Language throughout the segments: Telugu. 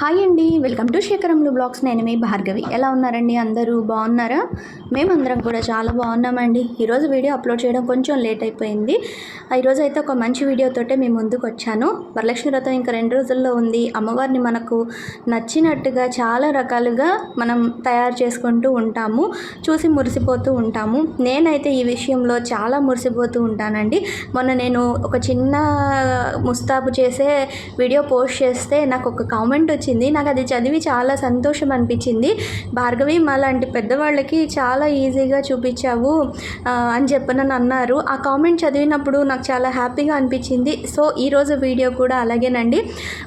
హాయ్ అండి వెల్కమ్ టు శేఖరంలో బ్లాగ్స్. నేను మీ భార్గవి. ఎలా ఉన్నారండి అందరూ? బాగున్నారా? మేమందరం కూడా చాలా బాగున్నామండి. ఈరోజు వీడియో అప్లోడ్ చేయడం కొంచెం లేట్ అయిపోయింది. ఈరోజు అయితే ఒక మంచి వీడియోతోటే మీ ముందుకు వచ్చాను. వరలక్ష్మి వ్రతం ఇంకా రెండు రోజుల్లో ఉంది. అమ్మవారిని మనకు నచ్చినట్టుగా చాలా రకాలుగా మనం తయారు చేసుకుంటూ ఉంటాము. చూసి మురిసిపోతూ ఉంటాము. నేనైతే ఈ విషయంలో చాలా మురిసిపోతూ ఉంటానండి. మొన్న నేను ఒక చిన్న ముస్తాబు చేసే వీడియో పోస్ట్ చేస్తే నాకు ఒక కామెంట్ వచ్చింది వచ్చింది నాకు అది చదివి చాలా సంతోషం అనిపించింది. భార్గవి మా లాంటి పెద్దవాళ్ళకి చాలా ఈజీగా చూపించావు అని చెప్పనని అన్నారు. ఆ కామెంట్ చదివినప్పుడు నాకు చాలా హ్యాపీగా అనిపించింది. సో ఈరోజు వీడియో కూడా అలాగేనండి.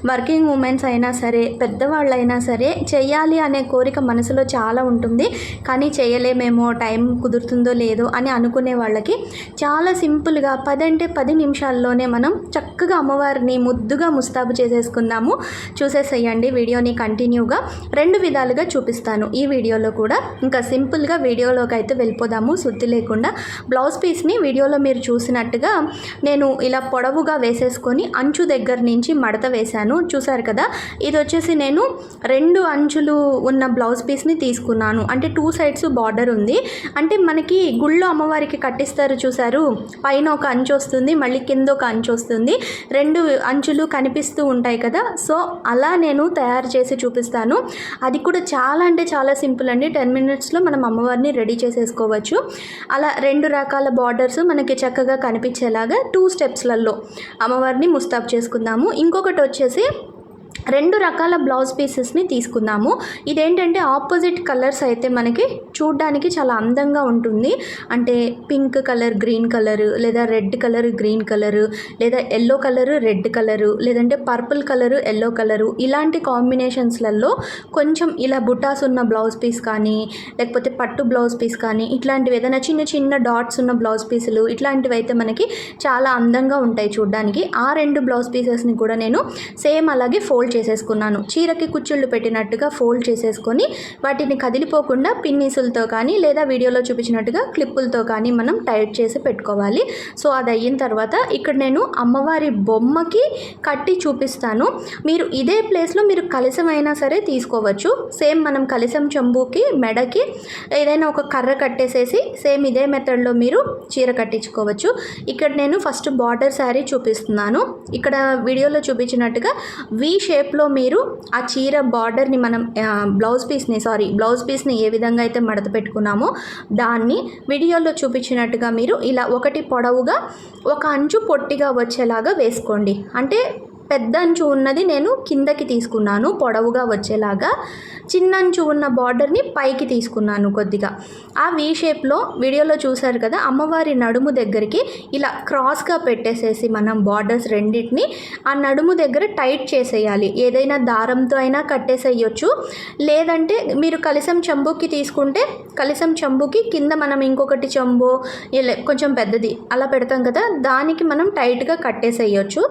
వర్కింగ్ ఉమెన్స్ అయినా సరే పెద్దవాళ్ళైనా సరే చేయాలి అనే కోరిక మనసులో చాలా ఉంటుంది. కానీ చేయలేమేమో టైం కుదురుతుందో లేదో అని అనుకునే వాళ్ళకి చాలా సింపుల్గా పది అంటే పది నిమిషాల్లోనే మనం చక్కగా అమ్మవారిని ముద్దుగా ముస్తాబు చేసేసుకుందాము. చూసేసేయండి. వీడియోని కంటిన్యూగా రెండు విధాలుగా చూపిస్తాను. ఈ వీడియోలో కూడా ఇంకా సింపుల్గా వీడియోలోకి అయితే వెళ్ళిపోదాము. శుద్ధి లేకుండా బ్లౌజ్ పీస్ని వీడియోలో మీరు చూసినట్టుగా నేను ఇలా పొడవుగా వేసేసుకొని అంచు దగ్గర నుంచి మడత వేశాను. చూసారు కదా? ఇది వచ్చేసి నేను రెండు అంచులు ఉన్న బ్లౌజ్ పీస్ని తీసుకున్నాను. అంటే టూ సైడ్స్ బార్డర్ ఉంది. అంటే మనకి గుళ్ళో అమ్మవారికి కట్టిస్తారు చూసారు పైన ఒక అంచు వస్తుంది మళ్ళీ కింద ఒక అంచు వస్తుంది. రెండు అంచులు కనిపిస్తూ ఉంటాయి కదా? సో అలా నేను తయారు చేసి చూపిస్తాను. అది కూడా చాలా అంటే చాలా సింపుల్ అండి. టెన్ మినిట్స్లో మనం అమ్మవారిని రెడీ చేసేసుకోవచ్చు. అలా రెండు రకాల బార్డర్స్ మనకి చక్కగా కనిపించేలాగా టూ స్టెప్స్లలో అమ్మవారిని ముస్తాబ్ చేసుకుందాము. ఇంకొకటి వచ్చేసి రెండు రకాల బ్లౌజ్ పీసెస్ని తీసుకుందాము. ఇదేంటంటే ఆపోజిట్ కలర్స్ అయితే మనకి చూడ్డానికి చాలా అందంగా ఉంటుంది. అంటే పింక్ కలర్ గ్రీన్ కలర్ లేదా రెడ్ కలర్ గ్రీన్ కలర్ లేదా ఎల్లో కలర్ రెడ్ కలరు లేదంటే పర్పుల్ కలరు ఎల్లో కలరు ఇలాంటి కాంబినేషన్స్లలో కొంచెం ఇలా బుటాస్ ఉన్న బ్లౌజ్ పీస్ కానీ లేకపోతే పట్టు బ్లౌజ్ పీస్ కానీ ఇట్లాంటివి ఏదైనా చిన్న చిన్న డాట్స్ ఉన్న బ్లౌజ్ పీసులు ఇట్లాంటివి అయితే మనకి చాలా అందంగా ఉంటాయి చూడ్డానికి. ఆ రెండు బ్లౌజ్ పీసెస్ని కూడా నేను సేమ్ అలాగే ఫోల్డ్ చేసేసుకున్నాను. చీరకి కుచ్చుళ్ళు పెట్టినట్టుగా ఫోల్డ్ చేసేసుకొని వాటిని కదిలిపోకుండా పిన్నీసులతో కానీ లేదా వీడియోలో చూపించినట్టుగా క్లిప్పులతో కానీ మనం టైట్ చేసి పెట్టుకోవాలి. సో అది అయిన తర్వాత ఇక్కడ నేను అమ్మవారి బొమ్మకి కట్టి చూపిస్తాను. మీరు ఇదే ప్లేస్లో మీరు కలసమైనా అయినా సరే తీసుకోవచ్చు. సేమ్ మనం కలసం చెంబుకి మెడకి ఏదైనా ఒక కర్ర కట్టేసేసి సేమ్ ఇదే మెథడ్లో మీరు చీర కట్టించుకోవచ్చు. ఇక్కడ నేను ఫస్ట్ బార్డర్ శారీ చూపిస్తున్నాను. ఇక్కడ వీడియోలో చూపించినట్టుగా వి షేప్లో మీరు ఆ చీర బార్డర్ని మనం బ్లౌజ్ పీస్ని సారీ బ్లౌజ్ పీస్ని ఏ విధంగా అయితే మడత పెట్టుకున్నామో దాన్ని వీడియోలో చూపించినట్టుగా మీరు ఇలా ఒకటి పొడవుగా ఒక అంచు పొట్టిగా వచ్చేలాగా వేసుకోండి. అంటే పెద్ద అంచు ఉన్నది నేను కిందకి తీసుకున్నాను పొడవుగా వచ్చేలాగా. చిన్న అంచు ఉన్న బార్డర్ని పైకి తీసుకున్నాను కొద్దిగా. ఆ వీ షేప్లో వీడియోలో చూసారు కదా అమ్మవారి నడుము దగ్గరికి ఇలా క్రాస్గా పెట్టేసేసి మనం బార్డర్స్ రెండింటిని ఆ నడుము దగ్గర టైట్ చేసేయాలి. ఏదైనా దారంతో అయినా కట్టేసేయచ్చు. లేదంటే మీరు కలిసం చెంబుకి తీసుకుంటే కలిసం చెంబుకి కింద మనం ఇంకొకటి చెంబు ఇలా కొంచెం పెద్దది అలా పెడతాం కదా దానికి మనం టైట్గా కట్టేసేయచ్చు.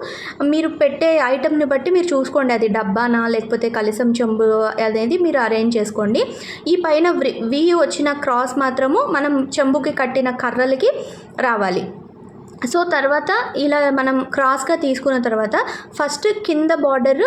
మీరు పెట్టే ఐటెంని బట్టి మీరు చూసుకోండి. అది డబ్బానా లేకపోతే కలిసం చెంబు అనేది మీరు అరేంజ్ చేసుకోండి. ఈ పైన వి వచ్చిన క్రాస్ మాత్రము మనం చెంబుకి కట్టిన కర్రలకి రావాలి. సో తర్వాత ఇలా మనం క్రాస్గా తీసుకున్న తర్వాత ఫస్ట్ కింద బార్డర్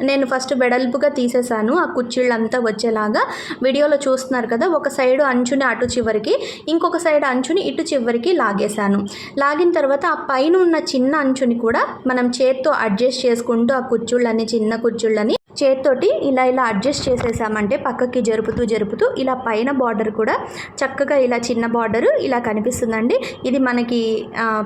నేను ఫస్ట్ వెడల్పుగా తీసేసాను ఆ కుర్చీళ్ళంతా వచ్చేలాగా వీడియోలో చూస్తున్నారు కదా ఒక సైడ్ అంచుని అటు చివరికి ఇంకొక సైడ్ అంచుని ఇటు చివరికి లాగేశాను. లాగిన తర్వాత ఆ పైన ఉన్న చిన్న అంచుని కూడా మనం చేత్తో అడ్జస్ట్ చేసుకుంటూ ఆ కుర్చీళ్ళని చిన్న కుర్చీళ్ళని చేత్తోటి ఇలా ఇలా అడ్జస్ట్ చేసేసామంటే పక్కకి జరుపుతూ జరుపుతూ ఇలా పైన బార్డర్ కూడా చక్కగా ఇలా చిన్న బార్డరు ఇలా కనిపిస్తుందండి. ఇది మనకి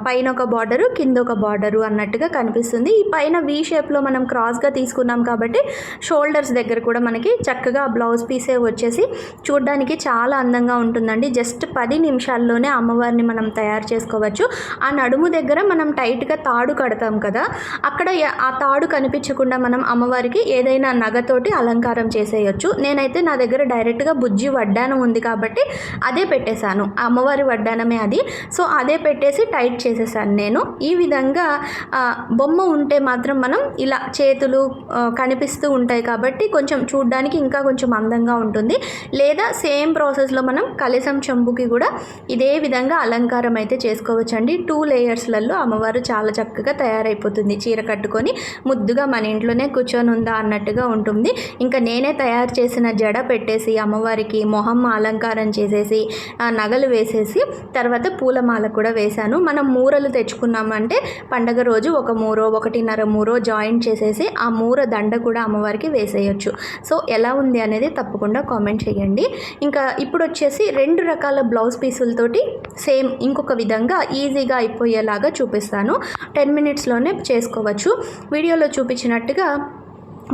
పైన ఒక బార్డరు కింద ఒక బార్డరు అన్నట్టుగా కనిపిస్తుంది. ఈ పైన వీ షేప్లో మనం క్రాస్గా తీసుకున్నాం కాబట్టి షోల్డర్స్ దగ్గర కూడా మనకి చక్కగా బ్లౌజ్ పీసే వచ్చేసి చూడడానికి చాలా అందంగా ఉంటుందండి. జస్ట్ పది నిమిషాల్లోనే అమ్మవారిని మనం తయారు చేసుకోవచ్చు. ఆ నడుము దగ్గర మనం టైట్గా తాడు కడతాం కదా అక్కడ ఆ తాడు కనిపించకుండా మనం అమ్మవారికి ఏదైనా నగతోటి అలంకారం చేసేయచ్చు. నేనైతే నా దగ్గర డైరెక్ట్గా బుజ్జి వడ్డానం ఉంది కాబట్టి అదే పెట్టేశాను. అమ్మవారి వడ్డానమే అది. సో అదే పెట్టేసి టైట్ చేసేసాను నేను. ఈ విధంగా బొమ్మ ఉంటే మాత్రం మనం ఇలా చేతులు కనిపిస్తూ ఉంటాయి కాబట్టి కొంచెం చూడ్డానికి ఇంకా కొంచెం అందంగా ఉంటుంది. లేదా సేమ్ ప్రాసెస్లో మనం కలిసం చెంబుకి కూడా ఇదే విధంగా అలంకారం అయితే చేసుకోవచ్చండి. టూ లేయర్స్లలో అమ్మవారు చాలా చక్కగా తయారైపోతుంది. చీర కట్టుకొని ముద్దుగా మన ఇంట్లోనే కూర్చొని ఉందా అన్నట్టు అన్నట్టుగా ఉంటుంది. ఇంకా నేనే తయారు చేసిన జడ పెట్టేసి అమ్మవారికి మొహం అలంకారం చేసేసి ఆ నగలు వేసేసి తర్వాత పూలమాల కూడా వేశాను. మనం మూరలు తెచ్చుకున్నామంటే పండగ రోజు ఒక మూరో ఒకటిన్నర మూరో జాయింట్ చేసేసి ఆ మూర దండ కూడా అమ్మవారికి వేసేయచ్చు. సో ఎలా ఉంది అనేది తప్పకుండా కామెంట్ చేయండి. ఇంకా ఇప్పుడు వచ్చేసి రెండు రకాల బ్లౌజ్ పీసులతోటి సేమ్ ఇంకొక విధంగా ఈజీగా అయిపోయేలాగా చూపిస్తాను. టెన్ మినిట్స్లోనే చేసుకోవచ్చు. వీడియోలో చూపించినట్టుగా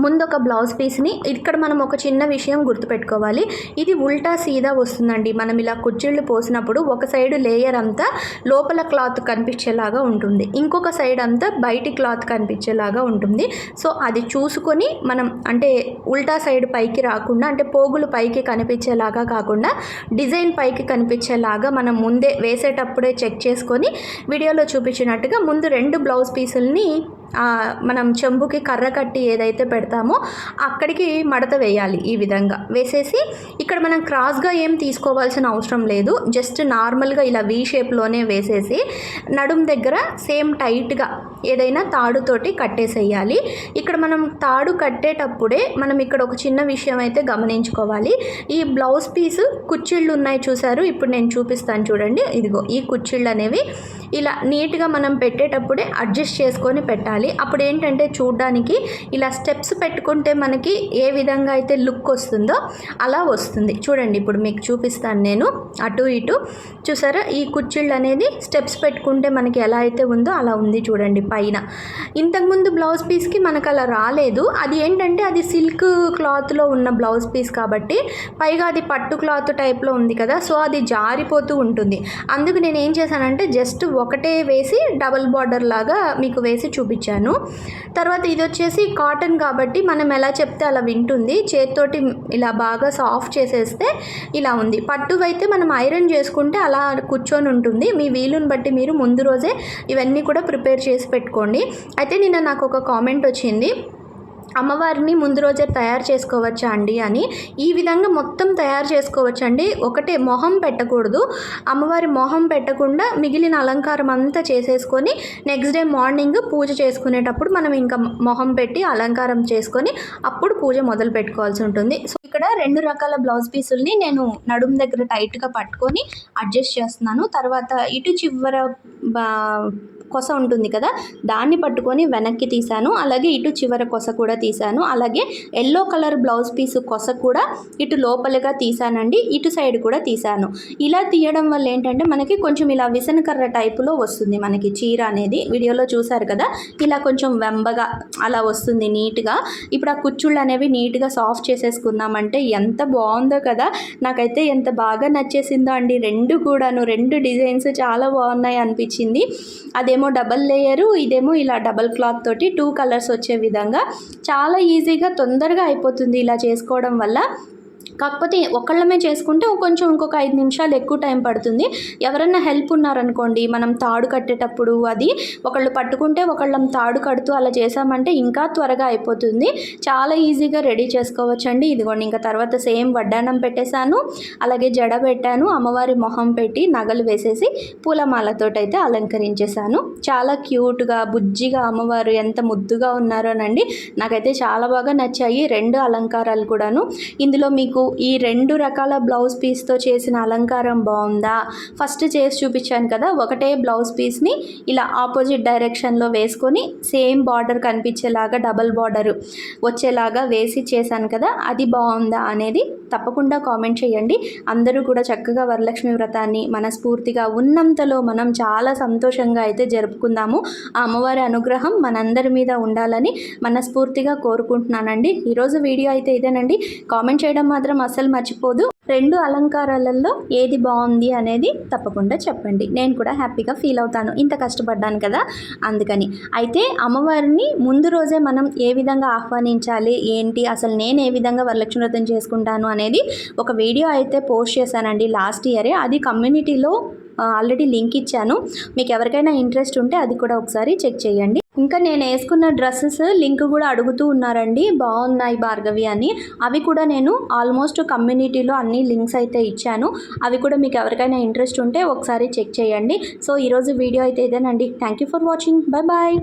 ముందు ఒక బ్లౌజ్ పీస్ని ఇక్కడ మనం ఒక చిన్న విషయం గుర్తుపెట్టుకోవాలి. ఇది ఉల్టా సీదా వస్తుందండి. మనం ఇలా కుర్చీళ్ళు పోసినప్పుడు ఒక సైడ్ లేయర్ అంతా లోపల క్లాత్ కనిపించేలాగా ఉంటుంది. ఇంకొక సైడ్ అంతా బయటి క్లాత్ కనిపించేలాగా ఉంటుంది. సో అది చూసుకొని మనం అంటే ఉల్టా సైడ్ పైకి రాకుండా అంటే పోగులు పైకి కనిపించేలాగా కాకుండా డిజైన్ పైకి కనిపించేలాగా మనం ముందే వేసేటప్పుడే చెక్ చేసుకొని వీడియోలో చూపించినట్టుగా ముందు రెండు బ్లౌజ్ పీసుల్ని మనం చెంబుకి కర్ర కట్టి ఏదైతే పెడతామో అక్కడికి మడత వేయాలి ఈ విధంగా. వేసేసి ఇక్కడ మనం క్రాస్గా ఏం తీసుకోవాల్సిన అవసరం లేదు. జస్ట్ నార్మల్గా ఇలా వీ షేప్లోనే వేసేసి నడుం దగ్గర సేమ్ టైట్గా ఏదైనా తాడుతోటి కట్టేసేయాలి. ఇక్కడ మనం తాడు కట్టేటప్పుడే మనం ఇక్కడ ఒక చిన్న విషయం అయితే గమనించుకోవాలి. ఈ బ్లౌజ్ పీస్ కుచ్చిళ్ళు ఉన్నాయి చూసారు? ఇప్పుడు నేను చూపిస్తాను చూడండి. ఇదిగో ఈ కుచ్చిళ్ళు అనేవి ఇలా నీట్గా మనం పెట్టేటప్పుడే అడ్జస్ట్ చేసుకొని పెట్టాలి. అప్పుడు ఏంటంటే చూడడానికి ఇలా స్టెప్స్ పెట్టుకుంటే మనకి ఏ విధంగా అయితే లుక్ వస్తుందో అలా వస్తుంది. చూడండి ఇప్పుడు మీకు చూపిస్తాను నేను. అటు ఇటు. చూసారా? ఈ కుచ్చిళ్ళు అనేది స్టెప్స్ పెట్టుకుంటే మనకి ఎలా అయితే ఉందో అలా ఉంది చూడండి పైన. ఇంతకుముందు బ్లౌజ్ పీస్కి మనకు అలా రాలేదు. అది ఏంటంటే అది సిల్క్ క్లాత్లో ఉన్న బ్లౌజ్ పీస్ కాబట్టి పైగా అది పట్టు క్లాత్ టైప్లో ఉంది కదా. సో అది జారిపోతూ ఉంటుంది. అందుకు నేను ఏం చేశానంటే జస్ట్ ఒకటే వేసి డబల్ బార్డర్ లాగా మీకు వేసి చూపించాను. తర్వాత ఇది వచ్చేసి కాటన్ కాబట్టి మనం ఎలా చెప్తే అలా వింటుంది. చేతితోటి ఇలా బాగా సాఫ్ట్ చేసేస్తే ఇలా ఉంది. పట్టువైతే మనం ఐరన్ చేసుకుంటే అలా కూర్చొని ఉంటుంది. మీ వీలుని బట్టి మీరు ముందు రోజే ఇవన్నీ కూడా ప్రిపేర్ చేసి పెట్టుకోండి. అయితే నిన్న నాకు ఒక కామెంట్ వచ్చింది. అమ్మవారిని ముందు రోజే తయారు చేసుకోవచ్చా అండి అని. ఈ విధంగా మొత్తం తయారు చేసుకోవచ్చండి. ఒకటే మొహం పెట్టకూడదు. అమ్మవారి మొహం పెట్టకుండా మిగిలిన అలంకారం అంతా చేసేసుకొని నెక్స్ట్ డే మార్నింగ్ పూజ చేసుకునేటప్పుడు మనం ఇంకా మొహం పెట్టి అలంకారం చేసుకొని అప్పుడు పూజ మొదలు పెట్టుకోవాల్సి ఉంటుంది. సో ఇక్కడ రెండు రకాల బ్లౌజ్ పీసుల్ని నేను నడుం దగ్గర టైట్గా పట్టుకొని అడ్జస్ట్ చేస్తున్నాను. తర్వాత ఇటు చివర బా- కొస ఉంటుంది కదా దాన్ని పట్టుకొని వెనక్కి తీశాను. అలాగే ఇటు చివర కొస కూడా తీశాను. అలాగే ఎల్లో కలర్ బ్లౌజ్ పీస్ కొస కూడా ఇటు లోపలిగా తీశానండి ఇటు సైడ్ కూడా తీశాను. ఇలా తీయడం వల్ల ఏంటంటే మనకి కొంచెం ఇలా విసనకర్ర టైపులో వస్తుంది మనకి చీర అనేది. వీడియోలో చూసారు కదా ఇలా కొంచెం వెంబగా అలా వస్తుంది నీట్గా. ఇప్పుడు ఆ కుచ్చుళ్ళు అనేవి నీట్గా సాఫ్ట్ చేసేసుకున్నామంటే ఎంత బాగుందో కదా. నాకైతే ఎంత బాగా నచ్చేసిందో అండి. రెండు కూడాను రెండు డిజైన్స్ చాలా బాగున్నాయి అనిపించింది. అదే అదేమో డబల్ లేయరు ఇదేమో ఇలా డబల్ క్లాత్ తోటి టూ కలర్స్ వచ్చే విధంగా చాలా ఈజీగా తొందరగా అయిపోతుంది ఇలా చేసుకోవడం వల్ల. కాకపోతే ఒకళ్ళమే చేసుకుంటే కొంచెం ఇంకొక ఐదు నిమిషాలు ఎక్కువ టైం పడుతుంది. ఎవరైనా హెల్ప్ ఉన్నారనుకోండి మనం తాడు కట్టేటప్పుడు అది ఒకళ్ళు పట్టుకుంటే ఒకళ్ళం తాడు కడుతూ అలా చేసామంటే ఇంకా త్వరగా అయిపోతుంది. చాలా ఈజీగా రెడీ చేసుకోవచ్చండి. ఇదిగోండి ఇంకా తర్వాత సేమ్ వడ్డానం పెట్టేశాను. అలాగే జడ పెట్టాను అమ్మవారి మొహం పెట్టి నగలు వేసేసి పూలమాలతోటైతే అలంకరించేశాను. చాలా క్యూట్గా బుజ్జిగా అమ్మవారు ఎంత ముద్దుగా ఉన్నారోనండి. నాకైతే చాలా బాగా నచ్చాయి. రెండు అలంకారాలు కూడాను. ఇందులో మీకు ఈ రెండు రకాల బ్లౌజ్ పీస్తో చేసిన అలంకారం బాగుందా? ఫస్ట్ చేసి చూపించాను కదా ఒకటే బ్లౌజ్ పీస్ని ఇలా ఆపోజిట్ డైరెక్షన్లో వేసుకొని సేమ్ బార్డర్ కనిపించేలాగా డబల్ బార్డర్ వచ్చేలాగా వేసి చేశాను కదా అది బాగుందా అనేది తప్పకుండా కామెంట్ చేయండి. అందరూ కూడా చక్కగా వరలక్ష్మి వ్రతాన్ని మనస్ఫూర్తిగా ఉన్నంతలో మనం చాలా సంతోషంగా అయితే జరుపుకుందాము. ఆ అమ్మవారి అనుగ్రహం మనందరి మీద ఉండాలని మనస్ఫూర్తిగా కోరుకుంటున్నానండి. ఈరోజు వీడియో అయితే ఇదేనండి. కామెంట్ చేయడం మాత్రం అస్సలు మర్చిపోదు. రెండు అలంకారాలలో ఏది బాగుంది అనేది తప్పకుండా చెప్పండి. నేను కూడా హ్యాపీగా ఫీల్ అవుతాను. ఇంత కష్టపడ్డాను కదా అందుకని. అయితే అమ్మవారిని ముందు రోజే మనం ఏ విధంగా ఆహ్వానించాలి? ఏంటి? అసలు నేను ఏ విధంగా వరలక్ష్మి వ్రతం చేసుకుంటాను అనేది ఒక వీడియో అయితే పోస్ట్ చేశానండి లాస్ట్ ఇయరే. అది కమ్యూనిటీలో ఆల్రెడీ లింక్ ఇచ్చాను. మీకు ఎవరికైనా ఇంట్రెస్ట్ ఉంటే అది కూడా ఒకసారి చెక్ చేయండి. ఇంకా నేను వేసుకున్న డ్రెస్సెస్ లింక్ కూడా అడుగుతూ ఉన్నారండి. బాగున్నాయి భార్గవి అని. అవి కూడా నేను ఆల్మోస్ట్ కమ్యూనిటీలో అన్ని లింక్స్ అయితే ఇచ్చాను. అవి కూడా మీకు ఎవరికైనా ఇంట్రెస్ట్ ఉంటే ఒకసారి చెక్ చేయండి. సో ఈరోజు వీడియో అయితే ఇదేనండి. Thank you for watching. Bye bye.